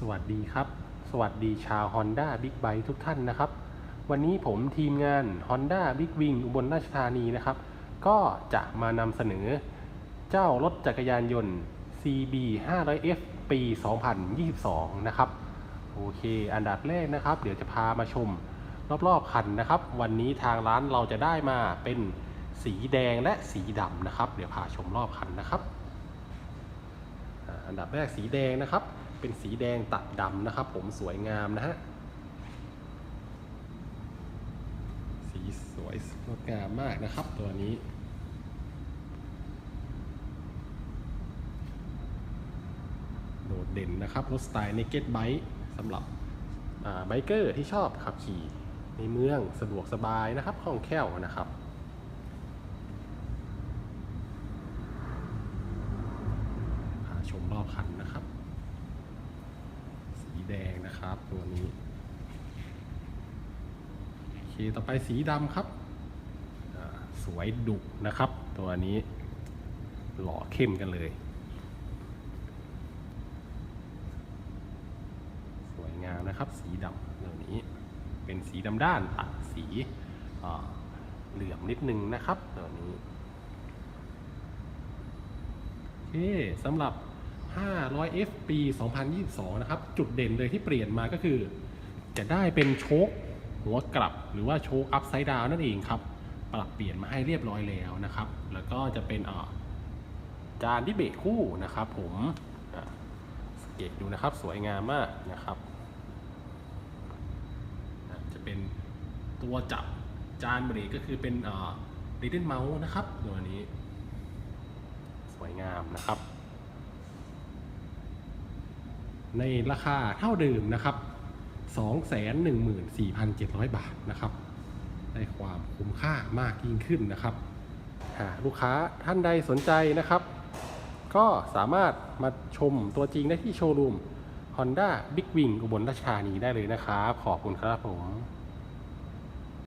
สวัสดีครับ สวัสดีชาว Honda Big b i k e ทุกท่านนะครับ วันนี้ผมทีมงาน Honda Big Wing อุบลราชธานีนะครับ ก็จะมานำเสนอ เจ้ารถจักรยานยนต์ CB 500F ปี 2022 นะครับ โอเค อันดับแรกนะครับ เดี๋ยวจะพามาชม รอบๆคันนะครับ วันนี้ทางร้านเราจะได้มาเป็นสีแดงและสีดำนะครับ เดี๋ยวพาชมรอบคันนะครับ อันดับแรกสีแดงนะครับ เป็นสีแดงตัดดำนะครับ ผมสวยงามนะฮะ สีสวยงดงามมากนะครับตัวนี้โดดเด่นนะครับรถสไตล์ Naked Bike สำหรับไบเกอร์ที่ชอบขับขี่ในเมืองสะดวกสบายนะครับคล่องแคล่วนะครับชมรอบคันนะครับ นะครับตัวนี้โอเคต่อไปสีดำครับสวยดุนะครับ ตัวนี้หล่อเข้มกันเลย สวยงามนะครับ สีดำตัวนี้เป็นสีดำด้านตัดสีเหลื่อมนิดนึงนะครับตัวนี้โอเคสำหรับ 500F ปี 2022 นะครับ จุดเด่นเลยที่เปลี่ยนมาก็คือ จะได้เป็นโชคหัวกลับหรือว่าโชคอัพไซด์ดาวนั่นเองครับ ปรับเปลี่ยนมาให้เรียบร้อยแล้วนะครับ แล้วก็จะเป็นอ่าจานที่เบรกคู่นะครับผมสเกตดูนะครับสวยงามมากนะครับ จะเป็นตัวจับจานเบรกก็คือเป็นอ่า Little Mouse นะครับตัวนี้ สวยงามนะครับ ในราคาเท่าเดิมนะครับ 214,700 บาทนะครับ ได้ความคุ้มค่ามากยิ่งขึ้นนะครับหากลูกค้าท่านใดสนใจนะครับ ก็สามารถมาชมตัวจริงได้ที่โชว์รูม Honda Big Wing อุบลราชธานีได้เลยนะครับ ขอบคุณครับผม